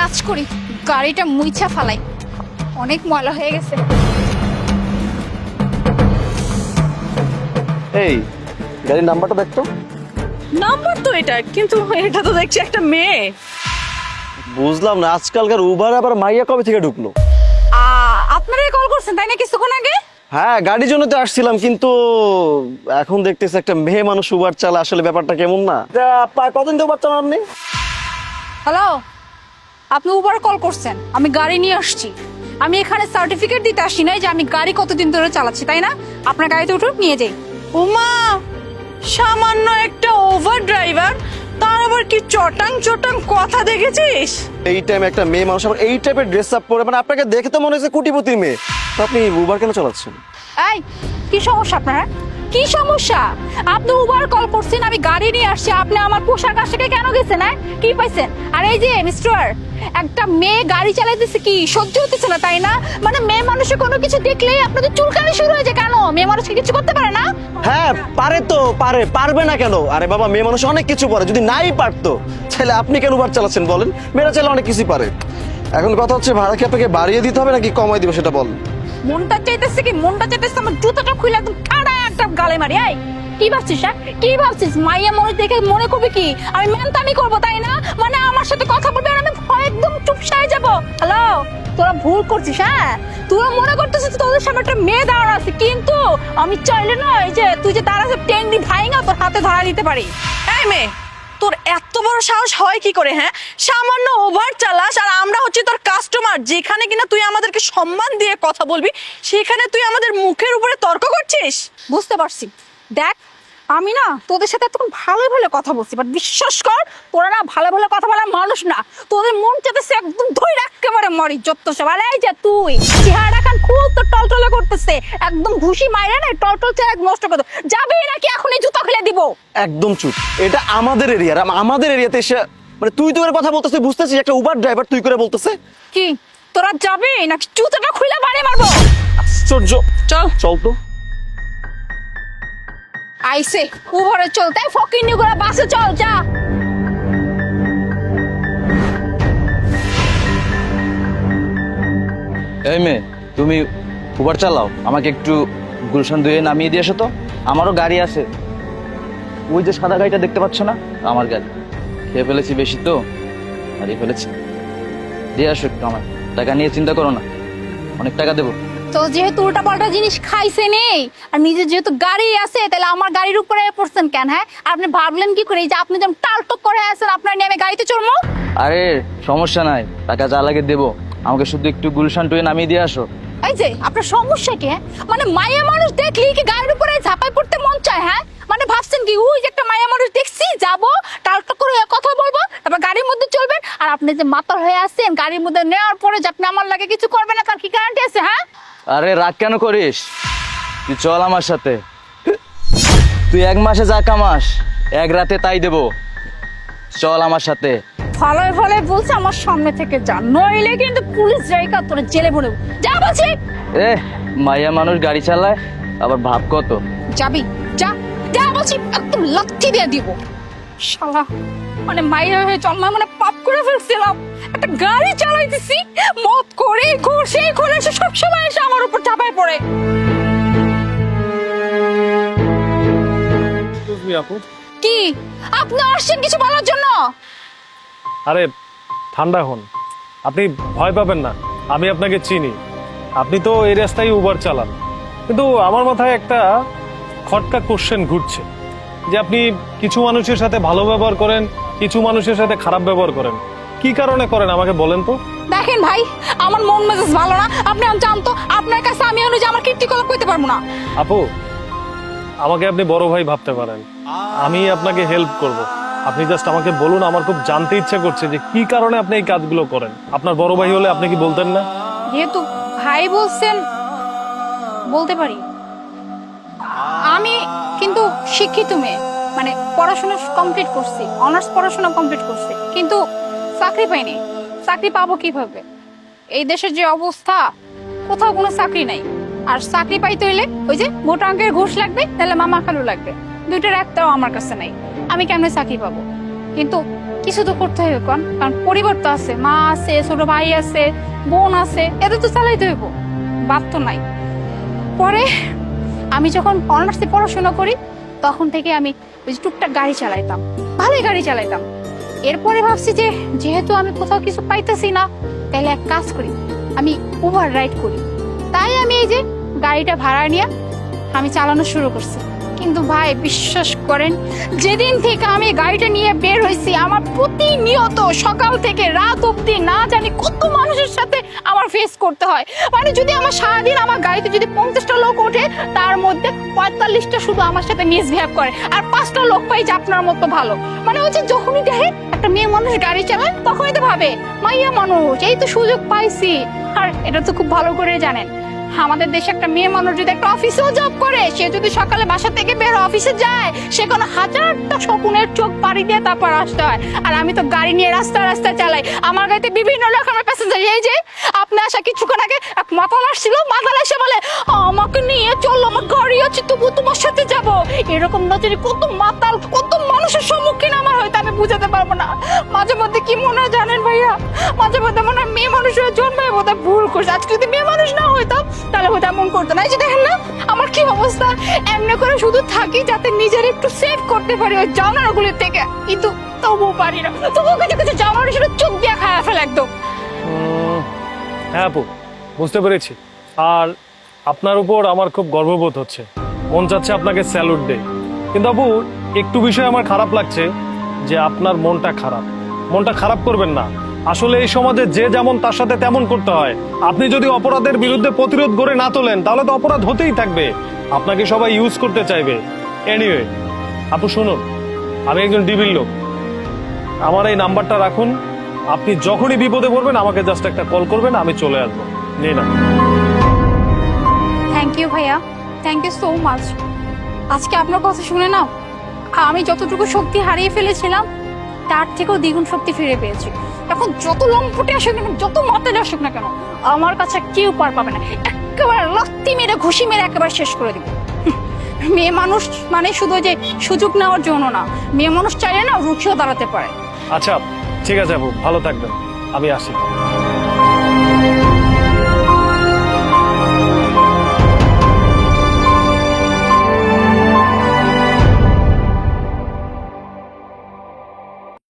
কাজ করি গাড়িটা মুইছা ফালাই। অনেক ময়লা হয়ে গেছে। এই গাড়ির নাম্বারটা দেখতো নাম্বার তো এটা কিন্তু এটা তো দেখছি একটা মেয়ে। বুঝলাম না আজকালকার উবার আবার মাইয়া কবে থেকে ঢুকলো? আ, আপনারাই কল করছেন তাই না কিছুক্ষণ আগে? হ্যাঁ গাড়ির জন্য তো আসছিলাম কিন্তু এখন দেখতেছি একটা মেয়ে মানুষ উবার চালা আসলে ব্যাপারটা কেমন না? কতদিন তো উবার চালান আপনি? হ্যালো আপনি উবার কল করছেন আমি গাড়ি নিয়ে আসছি। আমি এখানে সার্টিফিকেট দিতে আসি নাই যে আমি গাড়ি কতদিন ধরে চালাচ্ছি তাই না? আপনার গাড়িতে উঠুন নিয়ে যাই। উমা সামান্য একটা ওভার ড্রাইভার তার আবার কি চটাং চটাং কথা দেখেছিস? এই টাইমে একটা মেয়ে মানুষ আবার এই টাইপের ড্রেস আপ পরে মানে আপনাকে দেখে তো মনে হচ্ছে কোটিপতির মেয়ে। তো আপনি উবার কেন চালাচ্ছেন? এই কি সমস্যা আপনার? হ্যাঁ? কি সমস্যা? আপনি উবার কল করছেন, আমি গাড়ি নিয়ে আসছি, আপনি আমার পোশাক আশাকে কেন গেছেন হ্যাঁ? কি পাইছেন? আর এই যে মিস্টার একটা মেয়ে গাড়ি চালাইতেছে কি? সহ্য হতেছে না, তাই না? মানে মেয়ে মানুষের কোনো কিছু দেখলেই আপনাদের চুলকানি শুরু হয়ে যায় কেন? মেয়ে মানুষ কি কিছু করতে পারে না? হ্যাঁ পারে তো, পারে, পারবে না কেন? আরে বাবা, মেয়ে মানুষ অনেক কিছু পারে, যদি নাই পারতো, তাহলে আপনি কেন উবার চালাচ্ছেন বলেন? মেয়েরা চাইলে অনেক কিছু পারে। এখন কথা হচ্ছে, ভাড়া কি আপনাকে বাড়িয়ে দিতে হবে নাকি কমাই দিবে সেটা বল? মনটা চাইতেছে কি? মনটা চাইতেছে আমার জুতাটা খুলে একদম ঠাড়া একটা গালে মারি। এই, কি ভাবছিস হ্যাঁ? কি ভাবছিস? মাইয়া মনে দেখে মনে করবে কি? আমি মেনতামি করব, তাই না? মানে আমার সাথে কথা বলবে আর আমি একদম চুপসায় যাব। হ্যালো, তোরা ভুল করছিস হ্যাঁ? তোরা মনে করতেছিস তোদের সামনে একটা মেয়ে দাঁড়া আছে, কিন্তু আমি চাইলে না, এই যে তুই যে দাঁড়াচ্ছে টেংরি ভাইঙা তোর হাতে ধরা দিতে পারি। এই মেয়ে তোর এত বড় সাহস হয় কি করে হ্যাঁ? সামান্য ওভার চালাস আর আমরা হচ্ছে তোর কাস্টমার যেখানে কিনা তুই আমাদেরকে সম্মান দিয়ে কথা বলবি, সেখানে তুই আমাদের মুখের উপরে তর্ক করছিস? বুঝতে পারছি। দেখ আমি না তোদের সাথে এতক্ষণ ভালো ভালো কথা বলছি বাট বিশ্বাস কর তোরা না ভালো ভালো কথা বলার মানুষ না। তোদের মন চেতেছে একদম ধরে একেবারে মরি যত সব। আরে এই যে তুই চেহারা খান খুব তো টলটলে করতেছে। একদম ঘুষি মাইরে না টলটল চেহারা নষ্ট করে। যাবে নাকি এখনই জুতো খুলে দিব? একদম চুপ। এটা আমাদের এরিয়া আমাদের এরিয়াতে এসে মানে তুই তোর কথা বলতেছিস বুঝতেছিস একটা উবার ড্রাইভার তুই করে বলতেছে? কি? তোরা যাবে নাকি জুতোটা খুলে বাড়ি মারবো? আশ্চর্য। চল। চল তো। আইসে, উভরে চল, তাই ফকির নিয়ে করে বাসে চল, যা। এই মেয়ে, তুমি উবার চালাও, আমাকে একটু গুলশান দুয়ে নামিয়ে দিয়ে এসো তো। আমারও গাড়ি আছে। ওই যে সাদা গাড়িটা দেখতে পাচ্ছ না? আমার গাড়ি। খেয়ে ফেলেছি বেশি তো। হারিয়ে ফেলেছি। দিয়ে আসো একটু আমার। টাকা নিয়ে চিন্তা করো না। অনেক টাকা দেবো। তো যেহেতু উল্টা পাল্টা জিনিস খাইছে নেই আর নিজের যেহেতু গাড়ি আছে তাহলে আমার গাড়ির উপরে পড়ছেন কেন হ্যাঁ? আর আপনি ভাবলেন কি করে? এই যে আপনি যেমন টালটক করে আছেন আপনার নিয়ে আমি গাড়িতে চড়বো? আরে সমস্যা নাই টাকা যা লাগে দেবো। আমাকে শুধু একটু গুলশান টুয়ে নামিয়ে দিয়ে আসো। এই যে আপনার সমস্যা কি হ্যাঁ? মানে মায়া মানুষ দেখলি কি গাড়ির উপরে ঝাঁপাই পড়তে মন চায় হ্যাঁ? মানে ভাবছেন কি ওই যে একটা মায়া মানুষ দেখছি যাব টালটক করে কথা বলব তারপর গাড়ির মধ্যে চলবেন। আর আপনি যে মাতাল হয়ে আছেন গাড়ির মধ্যে নেওয়ার পরে যে আপনি আমার লাগে কিছু করবেন না তার কি গ্যারান্টি আছে হ্যাঁ? আরে রাগ কেন করিস? তুই চল আমার সাথে। তুই এক মাসে যা কামাস এক রাতে তাই দেবো। চল আমার সাথে। ফলে ফলে বলছে আমার সামনে থেকে যা নইলে কিন্তু পুলিশ জায়গা তোরে জেলে বলে যা বলছি। এ মাইয়া মানুষ গাড়ি চালায় আবার ভাব কত? যাবি যা যা বলছি একদম লাথি দিয়ে দিব। শালা। মানে মাইয়া হয়ে জন্ম মানে পাপ করে ফেলছিলাম। একটা গাড়ি চালাইতেছি মদ করে ঘুরছে ঘুরে সে সব সময় এসে আমার উপর চাপায় পড়ে। আপু। কি? আপনি আসছেন কিছু বলার জন্য? আরে ঠান্ডা হন। আপনি ভয় পাবেন না আমি আপনাকে চিনি। আপনি তো এই রাস্তায় উবার চালান। কিন্তু আমার মাথায় একটা খটকা কোশ্চেন ঘুরছে যে আপনি কিছু মানুষের সাথে ভালো ব্যবহার করেন কিছু মানুষের সাথে খারাপ ব্যবহার করেন। কি কারণে করেন আমাকে বলেন তো। দেখেন ভাই আমার মন মেজাজ ভালো না। আপনি আমি জানতো আপনার কাছে আমি অনুযায়ী আমার কীর্তিকলাপ করতে পারব না। আপু আমাকে আপনি বড় ভাই ভাবতে পারেন। আমি আপনাকে হেল্প করব। আপনি জাস্ট আমাকে বলুন আমার খুব জানতে ইচ্ছে করছে যে কি কারণে আপনি এই কাজগুলো করেন। আপনার বড় ভাই হলে আপনি কি বলতেন না? যেহেতু ভাই বলছেন বলতে পারি। আমি কিন্তু শিক্ষিত মেয়ে। মানে পড়াশোনা কমপ্লিট করছি অনার্স পড়াশোনা কমপ্লিট করছি, কিন্তু চাকরি পাইনি। চাকরি পাবো কীভাবে? এই দেশের যে অবস্থা, কোথাও কোনো চাকরি নাই। আর চাকরি পাইতে হইলে ওই যে মোটা অঙ্কের ঘুষ লাগবে তাহলে মামা খালু লাগবে। দুইটার একটাও আমার কাছে নাই। আমি কেমনে চাকরি পাবো? কিন্তু কিছু তো করতে হবে কোন কারণ পরিবার তো আছে, মা আছে, ছোট ভাই আছে, বোন আছে, এদের তো চালাইতে হইব। বাপ তো নাই। পরে আমি যখন অনার্সে পড়াশোনা করি তখন থেকে আমি ওই টুকটাক গাড়ি চালাইতাম, ভালোই গাড়ি চালাইতাম। এরপরে ভাবছি যে, যেহেতু আমি কোথাও কিছু পাইতেছি না, তাহলে এক কাজ করি, আমি ওভার রাইড করি। তাই আমি এই যে গাড়িটা ভাড়া নিয়ে আমি চালানো শুরু করছি। কিন্তু ভাই, বিশ্বাস করেন, যেদিন থেকে আমি গাড়িটা নিয়ে বের হয়েছি, আমার প্রতিনিয়ত সকাল থেকে রাত অবধি না জানি কত মানুষের সাথে আমার ফেস করতে হয়। মানে যদি আমার সারাদিন আমার গাড়িতে যদি পঞ্চাশটা লোক ওঠে, তার মধ্যে পঁয়তাল্লিশটা শুধু আমার সাথে মিসবিহেভ করে, আর পাঁচটা লোক পাই যে আপনার মতো ভালো। মানে হচ্ছে যখনই দেখে একটা মেয়ে মানুষ গাড়ি চালায়, তখনই তো ভাবে, মাইয়া মানুষ, এই তো সুযোগ পাইছি। আর এটা তো খুব ভালো করে জানেন। আমাদের দেশে একটা মেয়ে মানুষ যদি একটা অফিসেও জব করে, সে যদি সকালে বাসা থেকে বের অফিসে যায়, সে কোনো হাজারটা শকুনের চোখ পাড়ি দিয়ে তারপর আসতে হয়। আর আমি তো গাড়ি নিয়ে রাস্তা রাস্তা চালাই। আমার গাড়িতে বিভিন্ন রকমের প্যাসেঞ্জার এই যে আপনি আসা কিছুক্ষণ আগে এক মাতাল আসছিল। মাতাল এসে বলে, আমাকে নিয়ে চলো, আমার গাড়ি আছে তবু তোমার সাথে যাব। এরকম নজরে কত মাতাল, কত মানুষের সম্মুখীন আমার হয়তো, আমি বুঝাতে পারব না। মাঝে মধ্যে কি মনে হয় জানেন ভাইয়া? মাঝে মধ্যে মনে হয় মেয়ে মানুষ হয়ে জন্মায় বোধহয় ভুল করছে। আজকে যদি মেয়ে মানুষ না হইতাম তাহলে হয়তো এমন করতো না। এই যে দেখেন না, আমার কি অবস্থা? এমনি করে শুধু থাকি যাতে নিজের একটু সেভ করতে পারি ওই জানোয়ারগুলির থেকে। কিন্তু তবুও পারি না। তবুও কিছু কিছু জানোয়ার সেটা চোখ দিয়ে খায়া ফেলে একদম। হ্যাঁ আপু, বুঝতে পেরেছি। আর আপনার উপর আমার খুব গর্ববোধ হচ্ছে। মন চাচ্ছে আপনাকে স্যালুট দেই। কিন্তু আপু, একটু বিষয় আমার খারাপ লাগছে যে আপনার মনটা খারাপ। মনটা খারাপ করবেন না। আসলে এই সমাজে যে যেমন তার সাথে তেমন করতে হয়। আপনি যদি অপরাধের বিরুদ্ধে প্রতিরোধ গড়ে না তোলেন, তাহলে তো অপরাধ হতেই থাকবে। আপনাকে সবাই ইউজ করতে চাইবে। এনিওয়ে আপু, শুনুন। আমি একজন ডিবির লোক। আমার এই নাম্বারটা রাখুন। আপনি যখনই বিপদে পড়বেন আমাকে জাস্ট একটা কল করবেন আমি চলে আসব। নিয়ে না থ্যাংক ইউ ভাইয়া। থ্যাংক ইউ সো মাচ আজকে আপনার কথা শুনে না আমি যতটুকু শক্তি হারিয়ে ফেলেছিলাম তার থেকেও দ্বিগুণ শক্তি ফিরে পেয়েছি। এখন যত লম্পটে আসুক না যত মাতালে আসুক না কেন আমার কাছে কেউ পার পাবে না। একেবারে লাত্তি মেরে ঘুষি মেরে একেবারে শেষ করে দিব। মেয়ে মানুষ মানে শুধু যে সুযোগ নেওয়ার জন্য না মেয়ে মানুষ চাইলে না রুখিও দাঁড়াতে পারে। আচ্ছা ঠিক আছে আপু ভালো থাকবেন। আমি আসি।